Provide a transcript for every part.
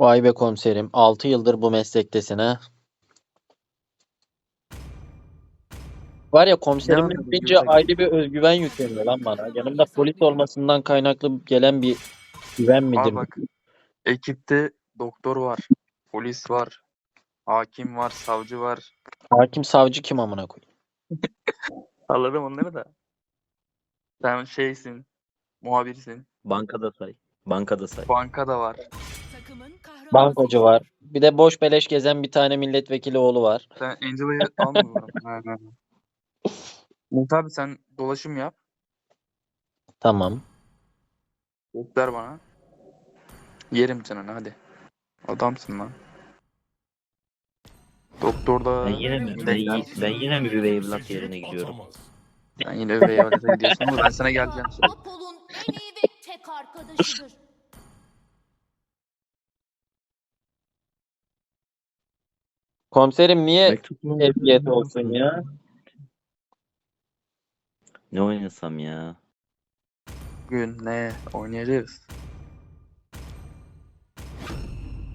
Vay be komiserim. 6 yıldır bu meslektesin ha. Var ya komiserim güzel. ayrı bir özgüven yükleniyor lan bana. Yanımda polis olmasından kaynaklı gelen bir güven midir? Abi bak ekipte doktor var, polis var, hakim var, savcı var. Hakim savcı kim amına koyayım? Anladım onları da. Sen şeysin, muhabirsin, Bankada say. Bankada say. bankada var. Bankocu var. Bir de boş beleş gezen bir tane milletvekili oğlu var. Sen Angela'yı almıyorum. Ha, ha. Umut abi sen dolaşım yap. Tamam. Göster bana. Yerim canını hadi. Adamsın lan. Doktorda Ben yine mi? Ben, yi- ben yine mi bir evlat yerine gidiyorum? sen yine öveye evlete gidiyorsun ama ben sana geleceğim. Apollo'nun en iyi ve tek arkadaşıdır. Komiserim niye Mektup mu? olsun ya? Ne oynasam ya? Bugün ne oynayacağız?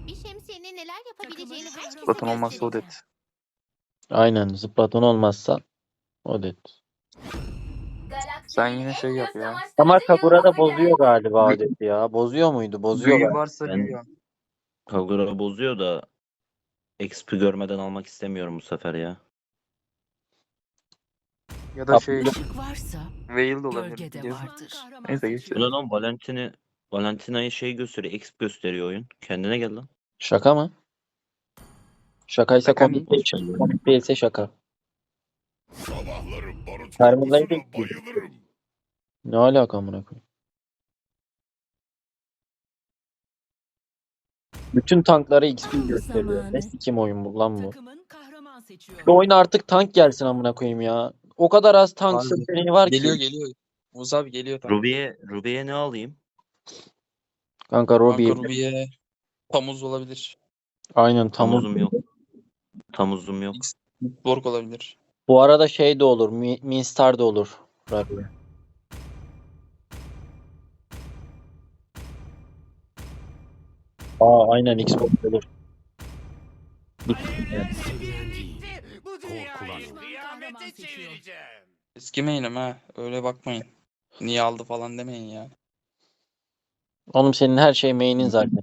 Bir şemsiyenin neler yapabileceğini herkese Zaten olmazsa o göstereceğim. det. Aynen zıplaton olmazsa o det. Sen yine şey yap ya. Ama Kagura da bozuyor galiba o deti ya. Bozuyor muydu? Bozuyor. Büyü varsa Ben- büyü. Kagura bozuyor da XP görmeden almak istemiyorum bu sefer ya. Ya da şey varsa Veil de olabilir. gölgede biliyorsun. vardır. Neyse geç. Bu ne lan Valentin'i Valentina'yı şey gösteriyor, XP gösteriyor oyun. Kendine gel lan. Şaka mı? Şakaysa Şaka komik değil. Komik değilse şaka. Sabahları barut Terminalde kokusuna bekliyorum. bayılırım. Ne alaka amına koyayım? Bütün tankları XP gösteriyor. Ne sikim oyun bu lan bu? Şu oyuna artık tank gelsin amına koyayım ya. O kadar az tank Abi, seçeneği var ki. Geliyor geliyor. Oğuz abi geliyor tamam. Ruby'ye Ruby'ye ne alayım? Kanka Robbie. Kanka Ruby'ye Tamuz olabilir. Aynen tamam. Tamuzum yok. Tamuzum yok. Borg olabilir. Bu arada şey de olur. Mi- Minstar da olur. Robbie. Aa aynen Xbox olur. Eski main'im ha. Öyle bakmayın. Niye aldı falan demeyin ya. Oğlum senin her şey main'in zaten.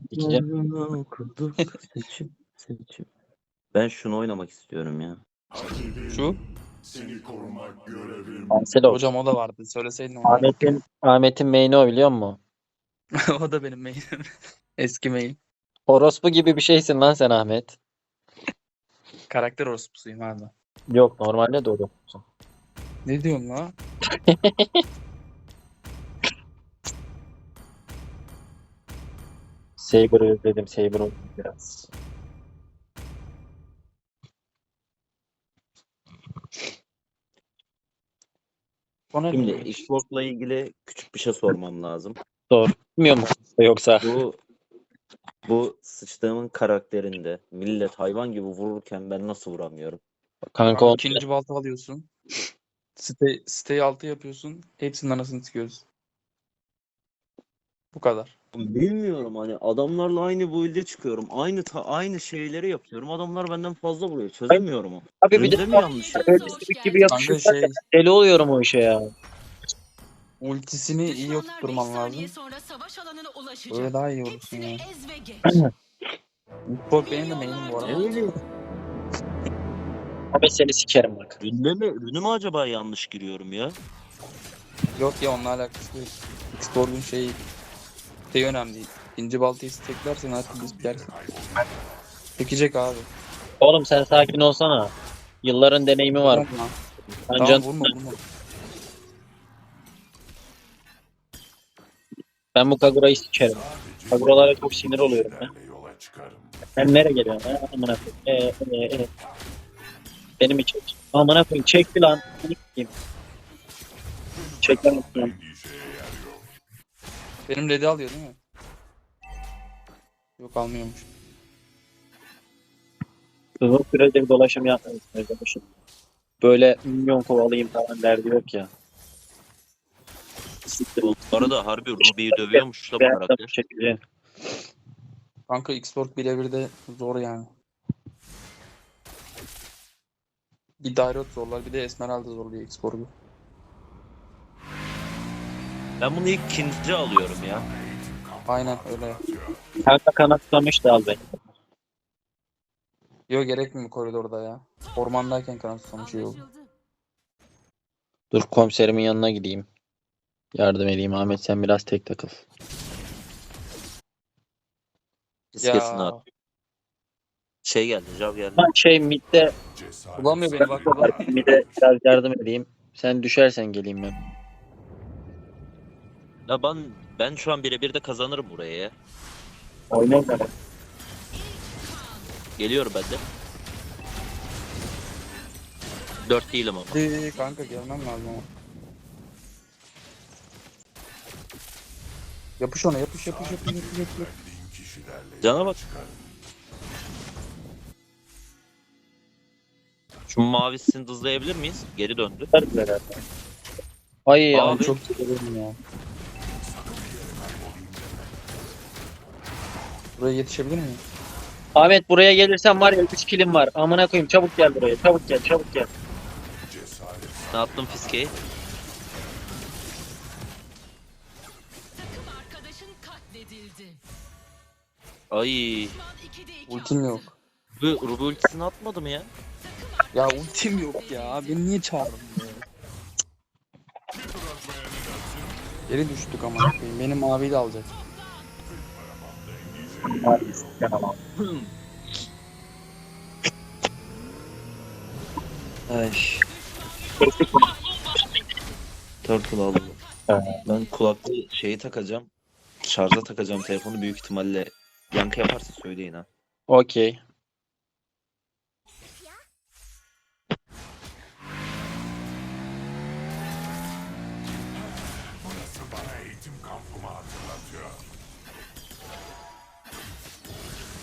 Okuduk. Seçim. Seçim. Ben şunu oynamak istiyorum ya. Şu. Seni korumak görevim. Cancelo. Hocam o da vardı. Söyleseydin onu. Ahmet'in Ahmet'in main'i o biliyor musun? o da benim main'im. Eski main. Orospu gibi bir şeysin lan sen Ahmet. Karakter orospusuyum abi. Yok normalde de orospusun. Ne diyorsun la? Saber'ı özledim. Saber biraz. O ne Şimdi demek? Xbox'la ilgili küçük bir şey sormam lazım. Bilmiyor musun yoksa? Bu bu sıçtığımın karakterinde millet hayvan gibi vururken ben nasıl vuramıyorum? Kanka o İkinci balta alıyorsun. Site, siteyi altı yapıyorsun. Hepsinin anasını sıkıyoruz. Bu kadar. Bilmiyorum hani adamlarla aynı build'e çıkıyorum. Aynı ta- aynı şeyleri yapıyorum. Adamlar benden fazla vuruyor. Çözemiyorum onu. Abi bir de mi yanlış öyle gibi Kanka şey deli oluyorum o işe ya. Ultisini iyi oturtman lazım. sonra savaş alanına ulaşacak. Öyle daha iyi olursun Hepsini ya. ez ve geç. Borg benim de main'im bu arada. Ne bileyim. Abi seni sikerim bak. Ürüne mi, ürünü mü acaba yanlış giriyorum ya? Yok ya onunla alakası yok. Xborg'un şeyi şey önemli değil. İkinci baltayı steklersen artık biz yersin. Çekecek abi. Oğlum sen sakin olsana. Yılların deneyimi var. Tamam, Ancak tamam vurma vurma. Ben bu Kagura'yı sikerim. Kaguralara çok sinir oluyorum ben. Ben nereye geliyorum? Ha? Amına koyayım. Ee, ee, ee. Benim için. Amına koyayım. Çekti lan. Seni sikeyim. Çek lan. Benim red'i alıyor değil mi? Yok almıyormuş. Uzun süredir dolaşım. Dolaşım. Böyle milyon kovalayayım falan derdi yok ya. Bu arada harbi Ruby'yi dövüyormuş da bu karakter. Kanka X-Work birebir de zor yani. Bir Dairot zorlar bir de Esmeralda zorluyor X-Work'u. Ben bunu ilk ikinci alıyorum ya. Aynen öyle. Kanka kanatlamış da al beni. Yok gerekmiyor koridorda ya. Ormandayken kanat tutmuş iyi oldu. Anlaşıldı. Dur komiserimin yanına gideyim. Yardım edeyim Ahmet sen biraz tek takıl. Fiskesin abi. Şey geldi, Jav geldi. Ben şey midde Bulamıyor beni bak burada. midde biraz yardım edeyim. Sen düşersen geleyim ben. Ya ben ben şu an birebir de kazanırım buraya ya. Oynayın da. Geliyorum ben de. Dört değilim ama. Kanka gelmem lazım ama. Yapış ona yapış yapış yapış yapış yapış. Cana bak. Şu mavisini hızlayabilir miyiz? Geri döndü. Ay Abi. abi. Çok seviyorum ya. Buraya yetişebilir miyim? Ahmet buraya gelirsen var ya 3 kilim var. Amına koyayım çabuk gel buraya. Çabuk gel çabuk gel. Ne attım fiskeyi? Ay. Düşman 2'de 2 Ultim yok. Bu Ruby ultisini atmadım ya. Ya ultim yok ya. Beni niye çağırdın ya? Geri düştük ama. Benim maviyi de alacak. Ay. Turtle aldım. Ben kulaklı şeyi takacağım. Şarja takacağım telefonu büyük ihtimalle yankı yaparsa söyleyin ha. Okey.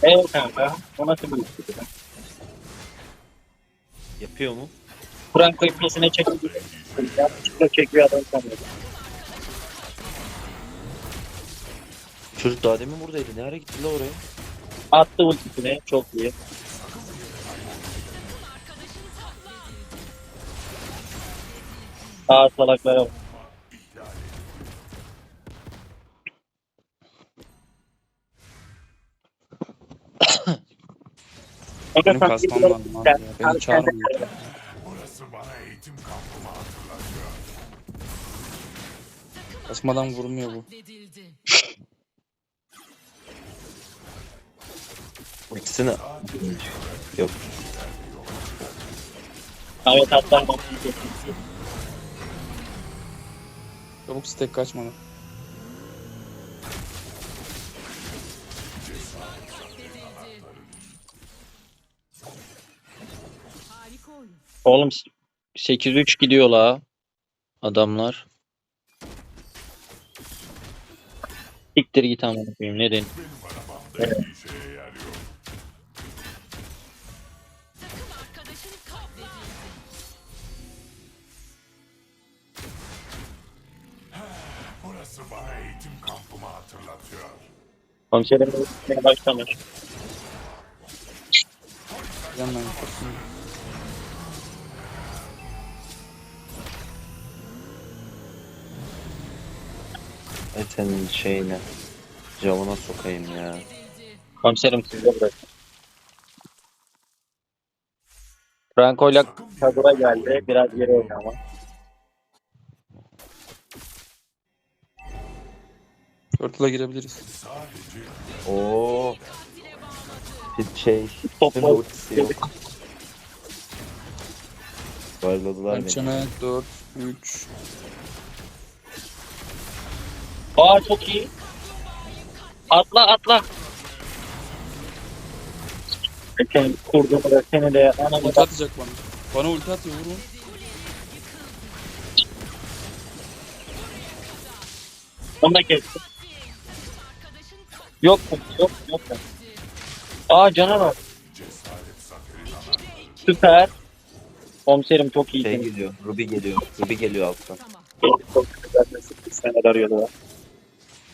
Evet kanka. O nasıl bir istiyor? Yapıyor mu? Kur'an kıyfasına çekiyor. Çekiyor adam sanıyor. Çocuk daha demin buradaydı. Ne ara gitti la oraya? Attı ultisini. Çok iyi. Aa salaklara bak. Benim kasmam lazım abi ya. Beni çağırmıyor. Burası bana eğitim kampımı hatırlatıyor. Kasmadan vurmuyor bu. İkisini... Yok. Atlar bak. Çabuk stack oyun. Oğlum 8-3 gidiyor la. Adamlar. Siktir git amına koyayım ne diyeyim. Benim bana eğitim kampımı hatırlatıyor. Komiserim başlamış. Ay senin şeyine. Javına sokayım ya. Komiserim size bırak. Franco'yla Kagura geldi. Biraz geri oyna Turtle'a girebiliriz. Oo. Bir şey. Top Benim ultisi yok. Varladılar beni. Pençeme 4, 3. Aa çok iyi. Atla atla. Sen kurdum da seni de anamı Ulti da atacak bana. Bana ulti atıyor vurun. onu da kestim. Yok? Yok yok. mu? Aa canavar. Süper. Komiserim çok Şey iyi. geliyor. Ruby geliyor. Ruby geliyor alttan. Çok güzel. Seneler arıyordu.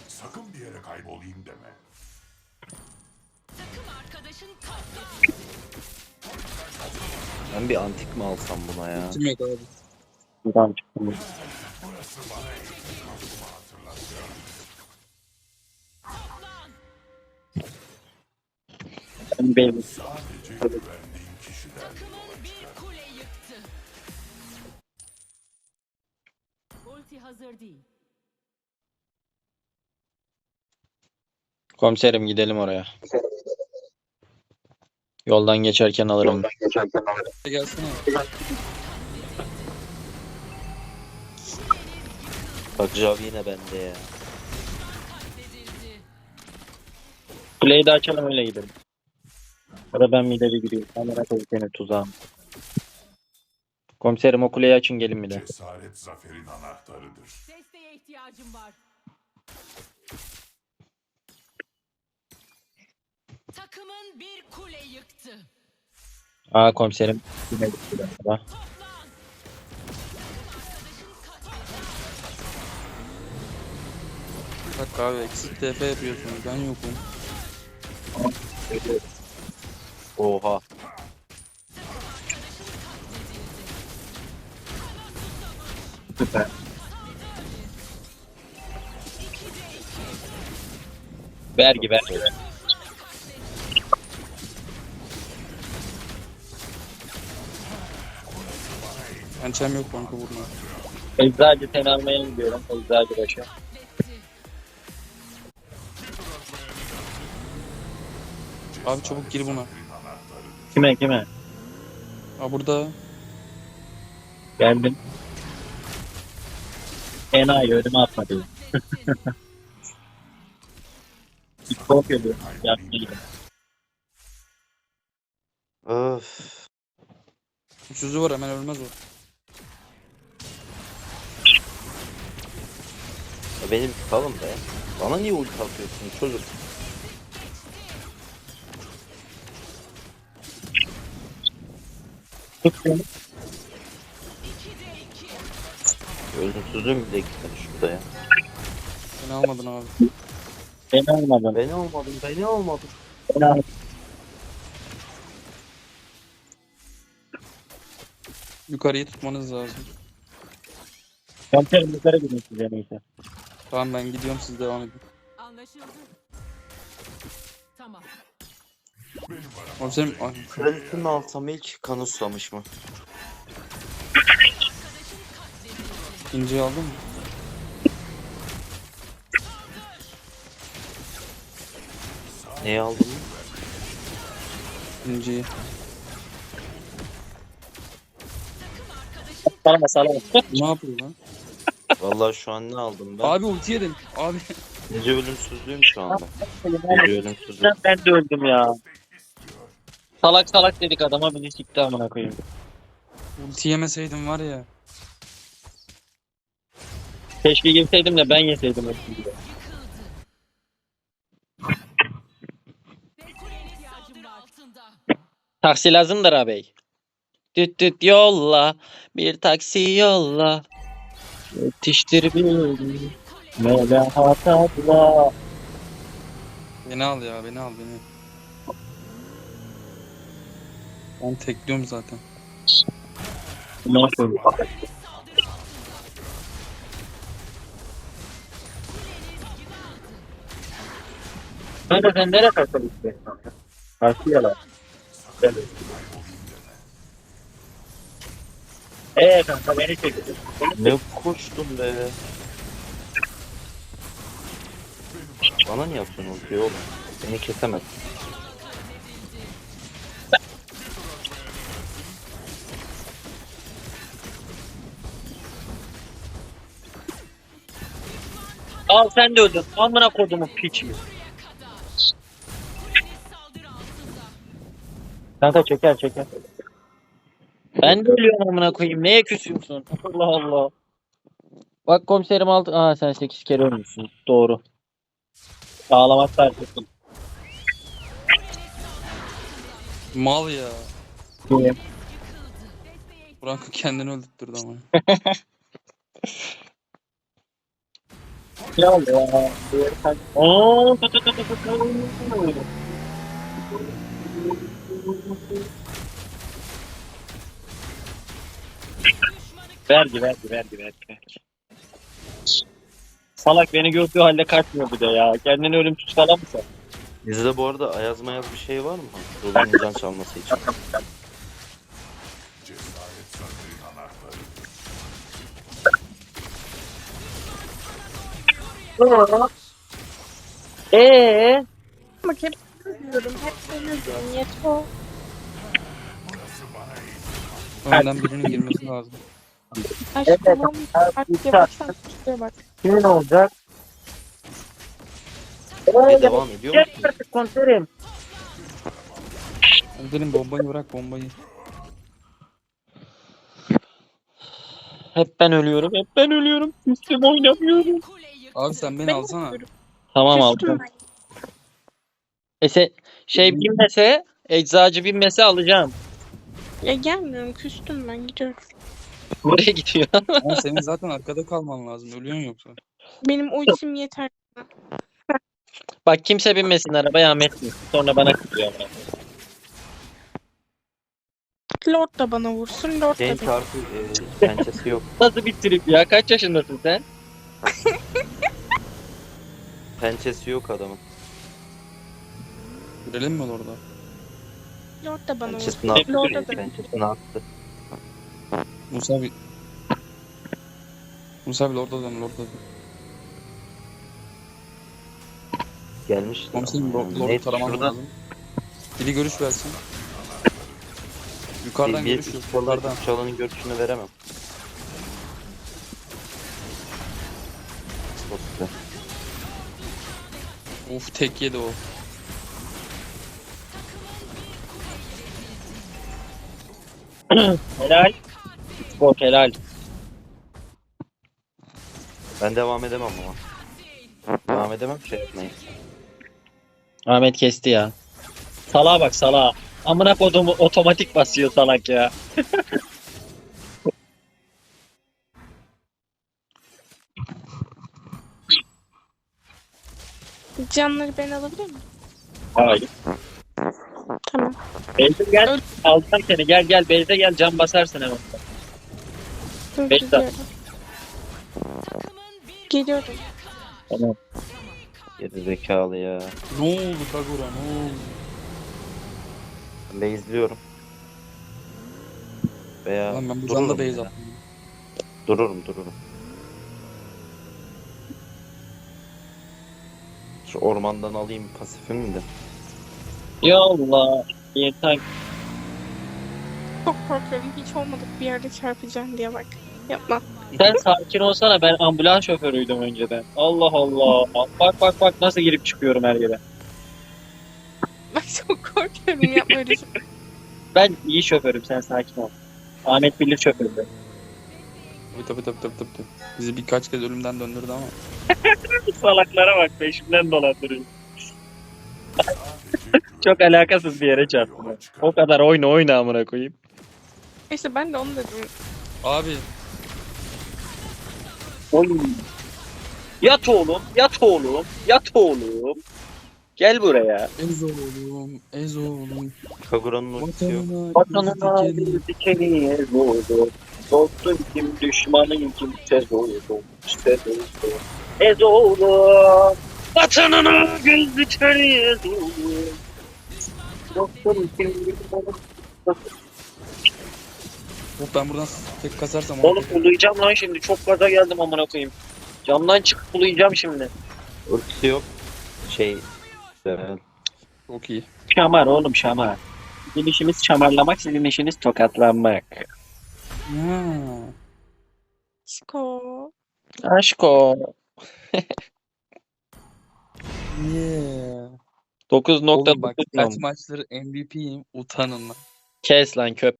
Sakın bir yere kaybolayım deme. Ben bir antik mi alsam buna ya? Kim yok abi? Buradan çıktım. Toplan. Ben benim. Takımın bir kule yıktı. Ulti hazır değil. Komiserim gidelim oraya. Yoldan geçerken alırım. Gelsene. Bak Javi yine bende ya. Kuleyi de açalım öyle gidelim. Ya da ben mideri gireyim. Sen merak etme seni tuzağım. Komiserim o kuleyi açın gelin bir de. Cesaret zaferin anahtarıdır. Desteğe ihtiyacım var. Takımın bir kule yıktı. Aa komiserim. Yine gitti galiba. Toplan. Bak abi eksik TF yapıyorsunuz. Ben yokum. Oha. Süper. Vergi vergi. Pençem yok kanka vurma. Eczacı seni almaya gidiyorum. Eczacı başı. Abi çabuk gir buna. Kime kime? Aa burada. Geldim. Enayi önüme atmadı. İlk korkuyordu. Yapmayı. Öf. Sözü var hemen ölmez o. Ya benim tutalım be. Bana niye ulti atıyorsun çocuk? Ölümsüzlüğüm bile gitmedi şurada ya. Beni almadın abi. Beni almadın. Beni olmadım, beni olmadım. Beni almadın. Yukarıyı tutmanız lazım. Komiserim yukarı gidin size neyse. Tamam ben gidiyorum siz devam edin. Anlaşıldı. Tamam. Komiserim ay, Kraliçini mi alsam ilk kan uslamış mı? ikinciyi aldın mı? Neyi aldın mı? İkinciyi. Salama salama. Ne yapıyor lan? Vallahi şu an ne aldım ben? Abi ulti yedim. Abi. Gece ölümsüzlüğüm şu anda. Gece ölümsüzlüğüm. Ben de öldüm ya. Salak salak dedik adama bizi sikti amına koyayım. Ulti yemeseydim var ya. Keşke girseydim de ben yeseydim hepsini de. Taksi lazımdır ağabey. Düt düt yolla. Bir taksi yolla. Yetiştir beni. Melahat abla. Beni al ya beni al beni. Ben tekliyorum zaten. Nasıl? Kanka sen nereye kaçalım istiyorsun? Karşı yalan. Gel. Eee kanka beni çekti. Ne koştum be. Bana niye yapıyorsun ultiyi oğlum? Beni kesemez. Al sen de öldün. Amına kodumu piç mi? Saldırı altında. Kanka çeker çeker. Ben de ölüyorum amına koyayım. Neye küsüyorsun? Allah Allah. Bak komiserim altı. Aa sen 8 kere ölmüşsün. Doğru. Ağlamak sarkırsın. Mal ya. Franco kendini öldürttürdü ama. Ya? Kaç- Oo, tut, tut, tut, tut. Vergi vergi vergi vergi. Salak beni gördüğü halde kaçmıyor bir de ya. Kendini ölümsüz falan mı sen? Bizde bu arada ayaz mayaz bir şey var mı? Rulan'ın can çalması için. Eee? Bak hep diyorum, hep. Yeto. Eğitim Önden birinin girmesi lazım. Aşkım. Artık yavaştan tutuyor bak. Kimin olacak? E, devam ediyor Gel musun? artık komiserim. Önden bombayı bırak bombayı. Hep ben ölüyorum, hep ben ölüyorum. Sistem oynamıyorum. Abi sen beni Ben alsana. yapıyorum. Tamam aldım. Ese şey binmese, eczacı binmese alacağım. Ya gelmiyorum küstüm ben gidiyorum. Buraya gidiyor. Ama senin zaten arkada kalman lazım. Ölüyorsun yoksa. Benim ultim yeter. Bak kimse binmesin arabaya Ahmet. Sonra bana kızıyor. Lord da bana vursun. Lord da Genç beni. artı e, pençesi yok. Nasıl bir trip ya? Kaç yaşındasın sen? Pençesi yok adamın. Görelim mi orada? Lord da bana vursun. Pençesini attı. Lord da beni. Pençesini attı. Musa bir... Musa bir orada dön orada dön. Gelmiş. Komiserim Lord, Lord'u Neyse, taraman şurada lazım. Biri görüş versin. Yukarıdan bir, görüş yok. yukarıdan çalanın görüşünü veremem. Çok. Of tek yedi o. Helal. Spor helal. Ben devam edemem ama. Devam edemem şey yapmayın. Ahmet kesti ya. Salağa bak salağa. Amına kodumu otomatik basıyor salak ya. Canları ben alabilir miyim? Hayır. Tamam. Beyze gel. Öl- seni. Gel gel Beyze gel. Can basarsın hemen. Dur Beş bir Geliyorum. Tamam. Geri zekalı ya. Ne oldu Kagura ne oldu? İzliyorum. Veya Lan ben bu base attım. Dururum dururum. Şu ormandan alayım pasifimi de. Ya Allah. Yeter. Çok korkuyorum. Hiç olmadık bir yerde çarpacağım diye bak. Yapma. Sen sakin olsana ben ambulans şoförüydüm önceden. Allah Allah. Bak bak bak nasıl girip çıkıyorum her yere. Bak çok korkuyorum. Yapma öyle şey. Ben iyi şoförüm sen sakin ol. Ahmet bilir şoförüm. Tabii tabii tabii tabii tabii. Bizi birkaç kez ölümden döndürdü ama. Salaklara bak peşimden dolandırıyor. Çok alakasız bir yere çarptım. ben. O kadar oyna oyna amına koyayım. İşte ben de onu dedim. Abi Oy. Yat oğlum, yat oğlum, yat oğlum. Gel buraya. Ezo oğlum, Ezo oğlum. Kagura'nın ultisi yok. Vatanına bir dikeni vurdu. Dostum kim, düşmanın kim, tez oldu. Tez oldu. Ez oğlum. Vatanına göz dikeni vurdu. Dostum kim, düşmanın Hop ben buradan tek kasarsam Oğlum uluyacağım lan şimdi. Çok gaza geldim amına koyayım. Camdan çıkıp uluyacağım şimdi. Ultisi yok. Şey güzel. Çok iyi. Şamar oğlum şamar. Bizim işimiz şamarlamak, sizin işiniz tokatlanmak. Ha. Sko. Aşko. Yeah. 9.9 Oğlum bak kaç maçları MVP'yim utanın lan. Kes lan köp.